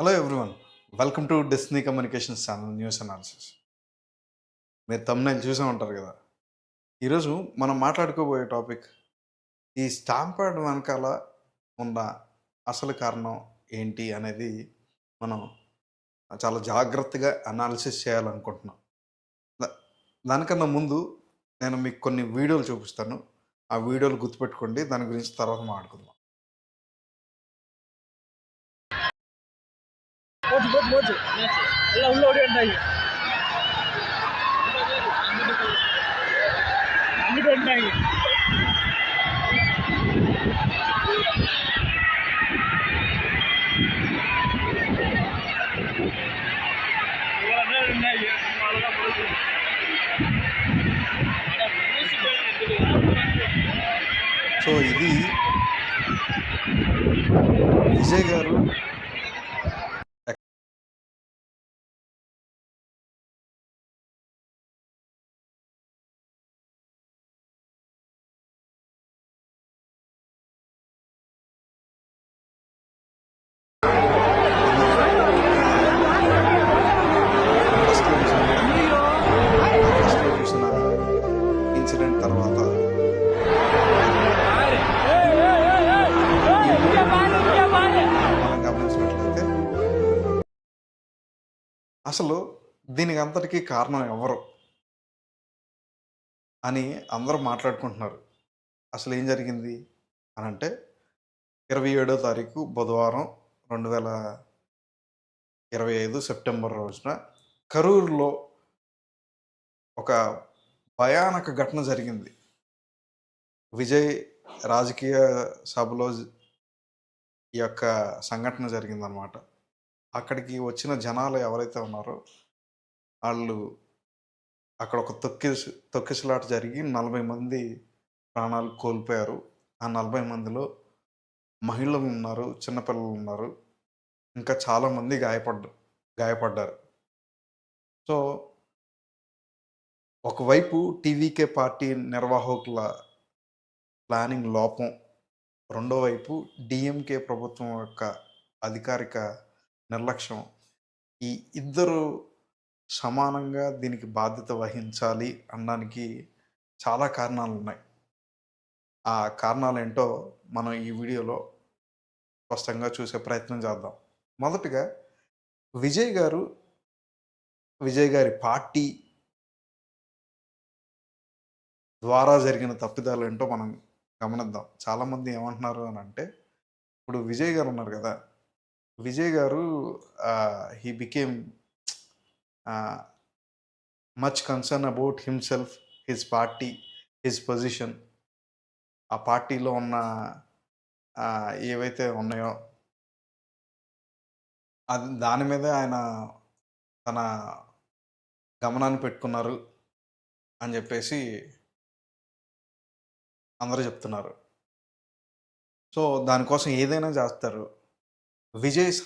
Hello everyone welcome to డెస్నీ communications channel news analysis మీరు తమ్ముళ్ళు చూసే ఉంటారు కదా. ఈరోజు మనం మాట్లాడుకోబోయే టాపిక్ ఈ స్టాంప్ ప్యాడ్ వెనకాల ఉన్న అసలు కారణం ఏంటి అనేది మనం చాలా జాగ్రత్తగా అనాలిసిస్ చేయాలనుకుంటున్నాం. దా- దానికన్నా ముందు నేను మీకు కొన్ని వీడియోలు చూపిస్తాను. ఆ వీడియోలు గుర్తుపెట్టుకోండి. దాని గురించి తర్వాత మాట్లాడుకుందాం. મોજ મોજ મોજ એટલે હું લોડી અંડાઈ అందుకు ఉంటాయి సో ఇది విజయ్ గారు అసలు దీనికి అంతటికీ కారణం ఎవరు? అని అందరూ మాట్లాడుకుంటున్నారు. అసలు ఏం జరిగింది? అని అంటే ఇరవై ఏడో తారీఖు బుధవారం రెండు వేల ఇరవై ఐదు సెప్టెంబర్ రోజున కరూరులో ఒక భయానక ఘటన జరిగింది. విజయ్ రాజకీయ సభలో ఈ యొక్క సంఘటన జరిగిందనమాట అక్కడికి వచ్చిన జనాలు ఎవరైతే ఉన్నారో వాళ్ళు అక్కడ ఒక తొక్కిసి తొక్కిసలాట జరిగి నలభై మంది ప్రాణాలు కోల్పోయారు. ఆ నలభై మందిలో మహిళలు ఉన్నారు చిన్నపిల్లలు ఉన్నారు. ఇంకా చాలామంది గాయపడ్డ గాయపడ్డారు. సో ఒకవైపు టీవీకే పార్టీ నిర్వాహకుల ప్లానింగ్ లోపం రెండో వైపు డిఎంకే ప్రభుత్వం యొక్క అధికారిక నిర్లక్ష్యం. ఈ ఇద్దరు సమానంగా దీనికి బాధ్యత వహించాలి అనడానికి చాలా కారణాలు ఉన్నాయి ఆ కారణాలు ఏంటో మనం ఈ వీడియోలో స్పష్టంగా చూసే ప్రయత్నం చేద్దాం. మొదటగా విజయ్ గారు విజయ్ గారి పార్టీ ద్వారా జరిగిన తప్పిదాలు ఏంటో మనం గమనిద్దాం. చాలామంది ఏమంటున్నారు అని అంటే ఇప్పుడు విజయ్ గారు ఉన్నారు కదా విజయ్ గారు he became much concern about himself his party his position ఆ పార్టీలో ఉన్న ఏవైతే ఉన్నాయో అది దాని మీద ఆయన తన గమనాన్ని పెట్టుకున్నారు అని చెప్పేసి అందరూ చెప్తున్నారు. సో దానికోసం ఏదైనా చేస్తారు. విజయ్స్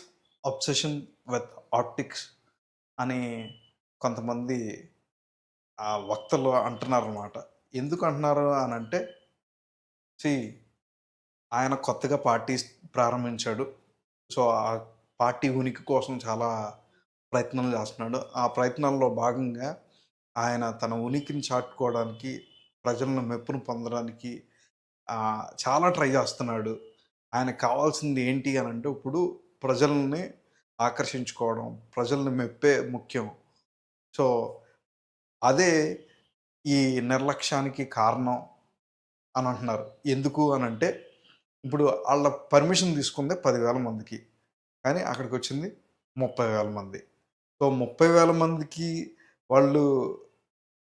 అబ్సెషన్ విత్ ఆప్టిక్స్ అని కొంతమంది ఆ వక్తలు అంటున్నారు అనమాట ఎందుకు అంటున్నారు అని అంటే సి ఆయన కొత్తగా పార్టీ ప్రారంభించాడు. సో ఆ పార్టీ ఉనికి కోసం చాలా ప్రయత్నాలు చేస్తున్నాడు. ఆ ప్రయత్నాల్లో భాగంగా ఆయన తన ఉనికిని చాటుకోవడానికి ప్రజలను మెప్పును పొందడానికి చాలా ట్రై చేస్తున్నాడు. ఆయనకు కావాల్సింది ఏంటి అని అంటే ఇప్పుడు ప్రజల్ని ఆకర్షించుకోవడం ప్రజల్ని మెప్పే ముఖ్యం. సో అదే ఈ నిర్లక్ష్యానికి కారణం అని అంటున్నారు. ఎందుకు అని అంటే ఇప్పుడు వాళ్ళ పర్మిషన్ తీసుకుందే పదివేల మందికి కానీ అక్కడికి వచ్చింది ముప్పై వేల మంది. సో ముప్పై వేల మందికి వాళ్ళు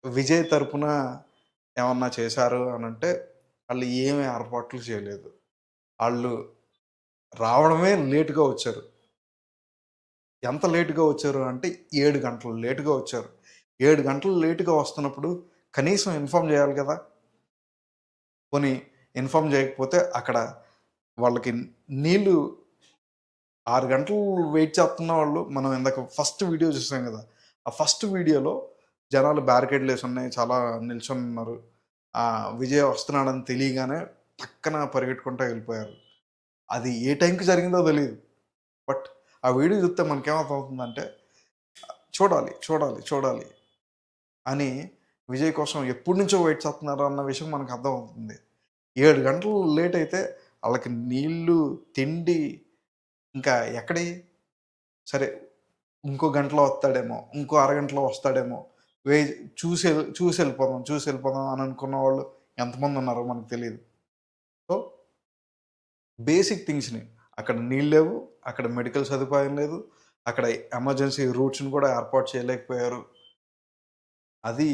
విజయ్ తరపున ఏమన్నా చేశారు అని అంటే వాళ్ళు ఏమి ఏర్పాట్లు చేయలేదు. వాళ్ళు రావడమే లేటుగా వచ్చారు. ఎంత లేటుగా వచ్చారు అంటే ఏడు గంటలు లేటుగా వచ్చారు. ఏడు గంటలు లేటుగా వస్తున్నప్పుడు కనీసం ఇన్ఫామ్ చేయాలి కదా. కొని ఇన్ఫామ్ చేయకపోతే అక్కడ వాళ్ళకి నీళ్ళు ఆరు గంటలు వెయిట్ చేస్తున్న వాళ్ళు మనం ఇందాక ఫస్ట్ వీడియో చూసాం కదా. ఆ ఫస్ట్ వీడియోలో జనాలు బ్యారికేడ్లు వేసి ఉన్నాయి చాలా నిల్చొని ఉన్నారు. ఆ విజయ్ వస్తున్నాడని తెలియగానే పక్కన పరిగెట్టుకుంటా వెళ్ళిపోయారు. అది ఏ టైంకి జరిగిందో తెలియదు బట్ ఆ వీడియో చూస్తే మనకేమర్థమవుతుందంటే చూడాలి చూడాలి చూడాలి అని విజయ్ కోసం ఎప్పటి నుంచో వెయిట్ చేస్తున్నారు అన్న విషయం మనకు అర్థమవుతుంది. ఏడు గంటలు లేట్ అయితే వాళ్ళకి నీళ్ళు తిండి ఇంకా ఎక్కడి? సరే ఇంకో గంటలో వస్తాడేమో ఇంకో అరగంటలో వస్తాడేమో వే చూసి చూసి వెళ్ళిపోదాం చూసి వెళ్ళిపోదాం అని అనుకున్న వాళ్ళు ఎంతమంది ఉన్నారో మనకు తెలియదు సో బేసిక్ థింగ్స్ని అక్కడ నీళ్ళు లేవు అక్కడ మెడికల్ సదుపాయం లేదు అక్కడ ఎమర్జెన్సీ రూట్స్ని కూడా ఏర్పాటు చేయలేకపోయారు. అది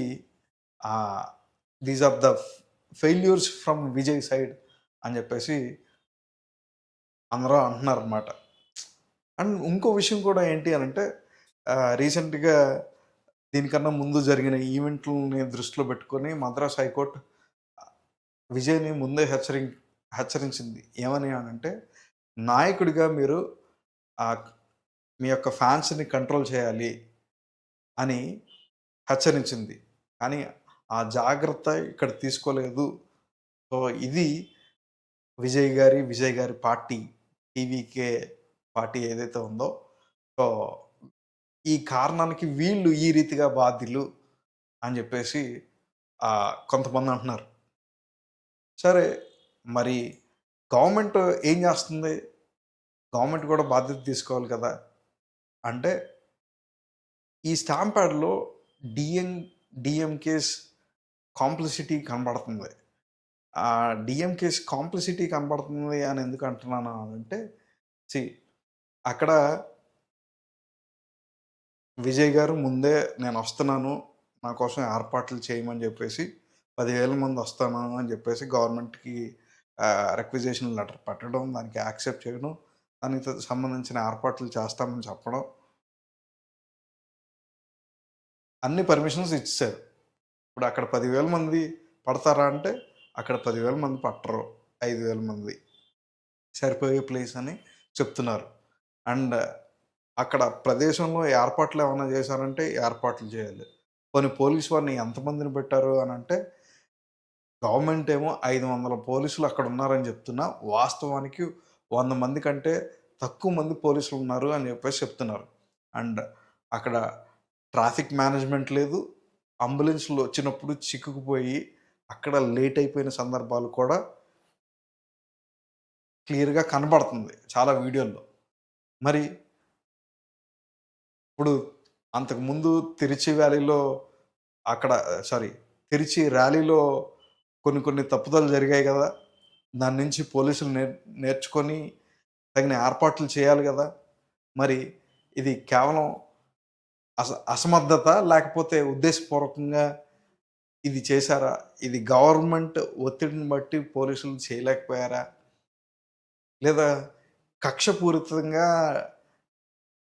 these are the failures from Vijay side అని చెప్పేసి అందరూ అంటున్నారు అనమాట అండ్ ఇంకో విషయం కూడా ఏంటి అని అంటే రీసెంట్గా దీనికన్నా ముందు జరిగిన ఈవెంట్లని దృష్టిలో పెట్టుకొని మద్రాస్ హైకోర్టు విజయ్ని ముందే హెచ్చరింగ్ హెచ్చరించింది. ఏమని అంటే నాయకుడిగా మీరు మీ యొక్క ఫ్యాన్స్ని కంట్రోల్ చేయాలి అని హెచ్చరించింది. కానీ ఆ జాగ్రత్త ఇక్కడ తీసుకోలేదు. సో ఇది విజయ్ గారి విజయ్ గారి పార్టీ టీవీకే పార్టీ ఏదైతే ఉందో సో ఈ కారణానికి వీళ్ళు ఈ రీతిగా బాధ్యులు అని చెప్పేసి కొంతమంది అంటున్నారు. సరే మరి గవర్నమెంట్ ఏం చేస్తుంది? గవర్నమెంట్ కూడా బాధ్యత తీసుకోవాలి కదా? అంటే ఈ స్టాంప్ ప్యాడ్లో డిఎం డిఎంకేస్ కాంప్లిసిటీ కనబడుతుంది. ఆ డిఎంకేస్ కాంప్లిసిటీ కనబడుతుంది అని ఎందుకు అంటున్నాను అంటే సి అక్కడ విజయ్ గారు ముందే నేను వస్తున్నాను నా కోసం ఏర్పాట్లు చేయమని చెప్పేసి పదివేల మంది వస్తాను అని చెప్పేసి గవర్నమెంట్కి రిక్విజేషన్ లెటర్ పెట్టడం దానికి యాక్సెప్ట్ చేయడం దానికి సంబంధించిన ఏర్పాట్లు చేస్తామని చెప్పడం. అన్ని పర్మిషన్స్ ఇచ్చారు ఇప్పుడు అక్కడ పదివేల మంది పడతారా అంటే అక్కడ పదివేల మంది పట్టరు. ఐదు వేల మంది. సరిపోయే ప్లేస్ అని చెప్తున్నారు. అండ్ అక్కడ ప్రదేశంలో ఏర్పాట్లు ఏమైనా చేశారంటే ఏర్పాట్లు చేయాలి. కొన్ని పోలీస్ వారిని ఎంతమందిని పెట్టారు అని అంటే గవర్నమెంట్ ఏమో ఐదు వందల పోలీసులు అక్కడ ఉన్నారని చెప్తున్నా. వాస్తవానికి వంద మంది కంటే తక్కువ మంది పోలీసులు ఉన్నారు అని చెప్పేసి చెప్తున్నారు. అండ్ అక్కడ ట్రాఫిక్ మేనేజ్మెంట్ లేదు. అంబులెన్స్లు వచ్చినప్పుడు చిక్కుకుపోయి అక్కడ లేట్ అయిపోయిన సందర్భాలు కూడా క్లియర్గా కనబడుతుంది చాలా వీడియోల్లో. మరి ఇప్పుడు అంతకుముందు తిరుచి వ్యాలీలో అక్కడ సారీ తిరుచి ర్యాలీలో కొన్ని కొన్ని తప్పుదలు జరిగాయి కదా. దాని నుంచి పోలీసులు నేర్ నేర్చుకొని తగిన ఏర్పాట్లు చేయాలి కదా. మరి ఇది కేవలం అస అసమర్థత లేకపోతే ఉద్దేశపూర్వకంగా ఇది చేశారా? ఇది గవర్నమెంట్ ఒత్తిడిని బట్టి పోలీసులు చేయలేకపోయారా? లేదా కక్షపూరితంగా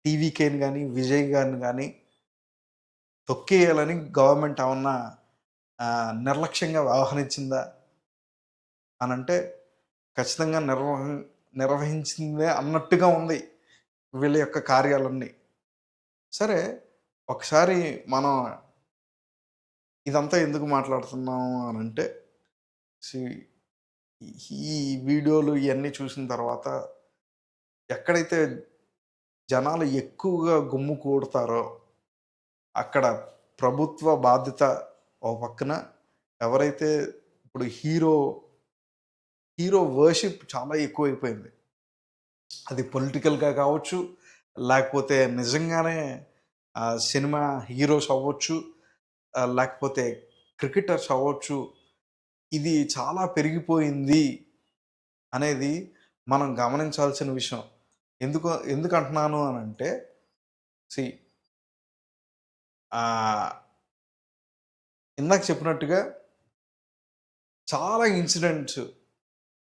టీవీకేని కానీ విజయ్ గారిని కానీ తొక్కేయాలని గవర్నమెంట్ ఏమన్నా నిర్లక్ష్యంగా వ్యవహరించిందా? అని అంటే ఖచ్చితంగా నిర్వహ నిర్వహించిందే అన్నట్టుగా ఉంది వీళ్ళ యొక్క కార్యాలన్నీ. సరే ఒకసారి మనం ఇదంతా ఎందుకు మాట్లాడుతున్నాము అని అంటే ఈ వీడియోలు ఇవన్నీ చూసిన తర్వాత ఎక్కడైతే జనాలు ఎక్కువగా గుమ్ము కూడతారో అక్కడ ప్రభుత్వ బాధ్యత ఒక పక్కన ఎవరైతే ఇప్పుడు హీరో హీరో వర్షిప్ చాలా ఎక్కువైపోయింది. అది పొలిటికల్గా కావచ్చు లేకపోతే నిజంగానే సినిమా హీరోస్ అవ్వచ్చు లేకపోతే క్రికెటర్స్ అవ్వచ్చు ఇది చాలా పెరిగిపోయింది అనేది మనం గమనించాల్సిన విషయం. ఎందుకు ఎందుకు అంటున్నాను అని అంటే సి ఇందాక చెప్పినట్టుగా చాలా ఇన్సిడెంట్స్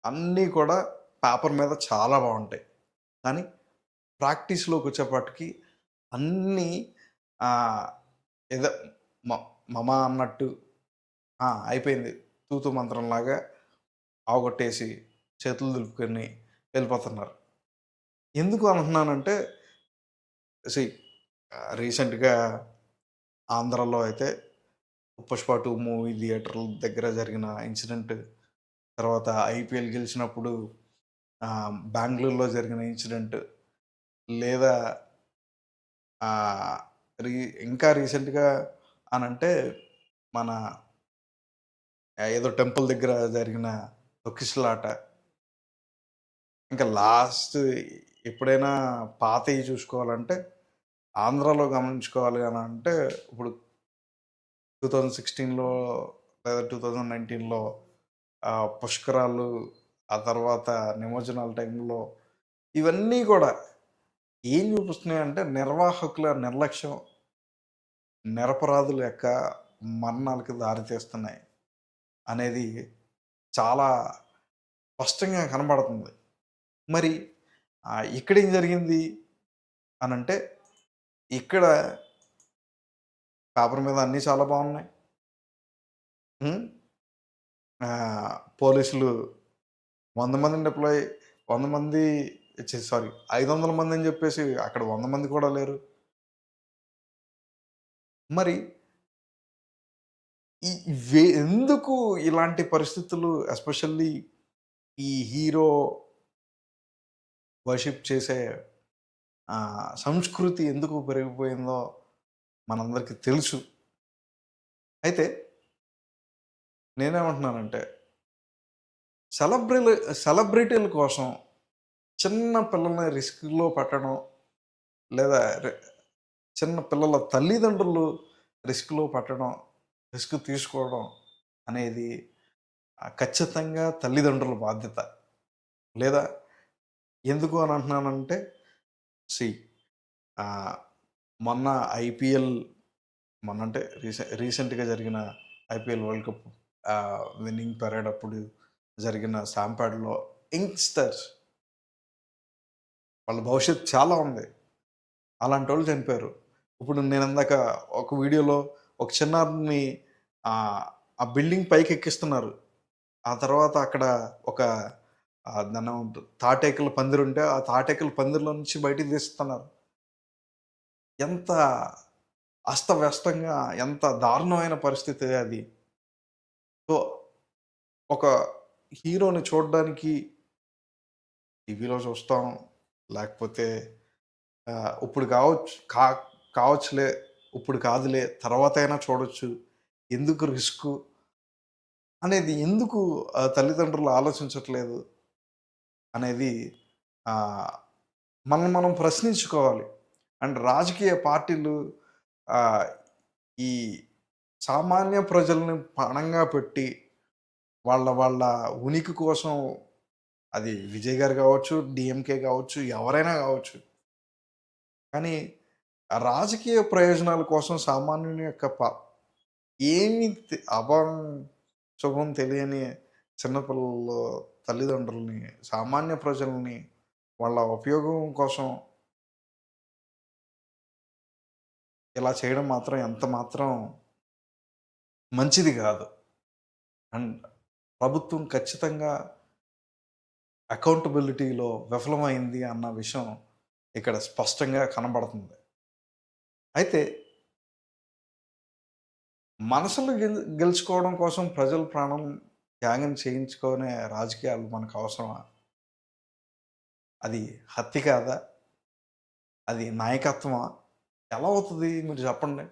అన్నీ కూడా పేపర్ మీద చాలా బాగుంటాయి. కానీ ప్రాక్టీస్లోకి వచ్చేపాటికి అన్నీ ఏదో మ- మమ అన్నట్టు అయిపోయింది. తూతు మంత్రంలాగా ఆగొట్టేసి చేతులు దులుపుకొని వెళ్ళిపోతున్నారు. ఎందుకు అంటున్నానంటే సి రీసెంట్గా ఆంధ్రాలో అయితే పుష్ప టూ మూవీ థియేటర్ల దగ్గర జరిగిన ఇన్సిడెంట్ తర్వాత ఐపీఎల్ గెలిచినప్పుడు బెంగళూరులో జరిగిన ఇన్సిడెంట్ లేదా రీ ఇంకా రీసెంట్‌గా అని అంటే మన ఏదో టెంపుల్ దగ్గర జరిగిన తొక్కిసలాట. ఇంకా లాస్ట్ ఎప్పుడైనా పాతవి చూసుకోవాలంటే ఆంధ్రాలో గమనించుకోవాలి అని అంటే ఇప్పుడు 2016లో లేదా టూ థౌజండ్ నైన్టీన్లో పుష్కరాలు ఆ తర్వాత నిమజ్జనాల టైంలో ఇవన్నీ కూడా ఏం చూపిస్తున్నాయంటే నిర్వాహకుల నిర్లక్ష్యం, నిరపరాధుల యొక్క మరణాలకు దారితీస్తున్నాయి అనేది చాలా స్పష్టంగా కనబడుతుంది. మరి ఇక్కడ ఏం జరిగింది అనంటే ఇక్కడ పేపర్ మీద అన్నీ చాలా బాగున్నాయి. పోలీసులు వంద మందిని డిప్లాయ్ వంద మంది సారీ సారీ 500 మంది అని చెప్పేసి అక్కడ వంద మంది కూడా లేరు. మరి ఈ ఎందుకు ఇలాంటి పరిస్థితులు ఎస్పెషల్లీ ఈ హీరో వర్షిప్ చేసే సంస్కృతి ఎందుకు పెరిగిపోయిందో మనందరికీ తెలుసు. అయితే నేనేమంటున్నానంటే సెలబ్రి సెలబ్రిటీల కోసం చిన్న పిల్లల్ని రిస్క్‌లో పెట్టడం లేదా చిన్న పిల్లల తల్లిదండ్రులు రిస్క్‌లో పెట్టడం, రిస్క్ తీసుకోవడం అనేది ఖచ్చితంగా తల్లిదండ్రుల బాధ్యత. లేదా ఎందుకు అని అంటున్నానంటే సి మొన్న ఐపీఎల్ మొన్న అంటే రీసె రీసెంట్‌గా జరిగిన IPL world cup winning parade అప్పుడు జరిగిన శాంపాడ్లో యంగ్‌స్టర్స్ వాళ్ళ భవిష్యత్తు చాలా ఉంది. అలాంటి వాళ్ళు చనిపోయారు. ఇప్పుడు నేను ఇందాక ఒక వీడియోలో ఒక చిన్నారిని ఆ బిల్డింగ్ పైకి ఎక్కిస్తున్నారు. ఆ తర్వాత అక్కడ ఒక దాని తాటేకల పందిరు ఉంటే ఆ తాటేకుల పందిరిలో నుంచి బయటికి తీస్తున్నారు. ఎంత అస్తవ్యస్తంగా ఎంత దారుణమైన పరిస్థితి అది. సో, ఒక హీరోని చూడడానికి టీవీలో చూస్తాం. లేకపోతే ఇప్పుడు కావచ్చు కా కావచ్చులే, ఇప్పుడు కాదులే తర్వాత అయినా చూడొచ్చు. ఎందుకు రిస్కు అనేది ఎందుకు తల్లిదండ్రులు ఆలోచించట్లేదు అనేది మనం మనం ప్రశ్నించుకోవాలి. అండ్ రాజకీయ పార్టీలు ఈ సామాన్య ప్రజల్ని పణంగా పెట్టి వాళ్ళ వాళ్ళ ఉనికి కోసం అది విజయ్ గారు కావచ్చు, డిఎంకే కావచ్చు, ఎవరైనా కావచ్చు. కానీ రాజకీయ ప్రయోజనాల కోసం సామాన్యుని యొక్క ప ఏమి అభం శుభం తెలియని చిన్నపిల్లల తల్లిదండ్రులని, సామాన్య ప్రజల్ని వాళ్ళ ఉపయోగం కోసం ఇలా చేయడం మాత్రం ఎంత మాత్రం మంచిది కాదు. అండ్ ప్రభుత్వం ఖచ్చితంగా అకౌంటబిలిటీలో విఫలమైంది అన్న విషయం ఇక్కడ స్పష్టంగా కనబడుతుంది. అయితే మనసులు గెల్ గెలుచుకోవడం కోసం ప్రజల ప్రాణం త్యాగం చేయించుకునే రాజకీయాలు మనకు అవసరమా? అది హత్య కాదా? అది నాయకత్వమా? ఎలా అవుతుంది మీరు చెప్పండి?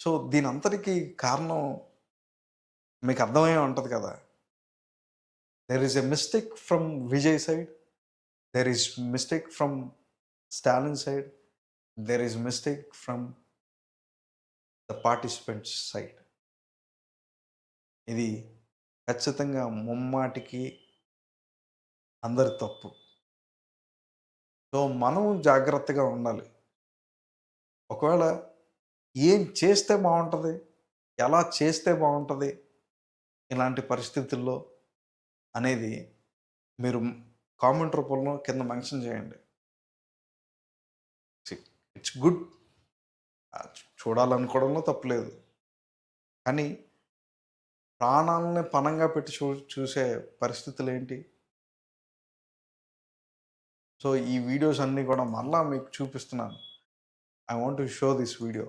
సో, దీనంతటికి కారణం మీకు అర్థమయ్యే ఉంటుంది కదా! There is a mistake from Vijay side. There is mistake from Stalin side. There is mistake from the participants side. ఇది ఖచ్చితంగా ముమ్మాటికి అందరి తప్పు. సో, మనం జాగ్రత్తగా ఉండాలి. ఒకవేళ ఏం చేస్తే బాగుంటుంది ఎలా చేస్తే బాగుంటుంది ఇలాంటి పరిస్థితుల్లో అనేది మీరు కామెంట్ రూపంలో కింద మెన్షన్ చేయండి. It's good. చూడాలనుకోవడంలో తప్పులేదు. కానీ ప్రాణాలని పణంగా పెట్టి చూ చూసే పరిస్థితులు ఏంటి సో, ఈ వీడియోస్ అన్నీ కూడా మళ్ళీ మీకు చూపిస్తున్నాను. I want to show this video.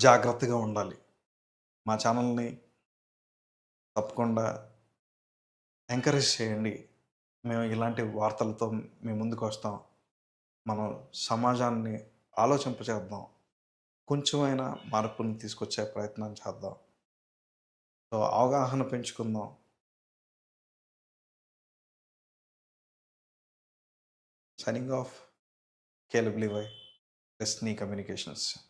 జాగ్రత్తగా ఉండాలి. మా ఛానల్ని తప్పకుండా ఎంకరేజ్ చేయండి. మేము ఇలాంటి వార్తలతో మీ ముందుకు వస్తాం. మనం సమాజాన్ని ఆలోచింపచేద్దాం. కొంచెమైనా మార్పుని తీసుకొచ్చే ప్రయత్నం చేద్దాం. సో అవగాహన పెంచుకుందాం. Signing off. కేలబ్లీవై Disney communications.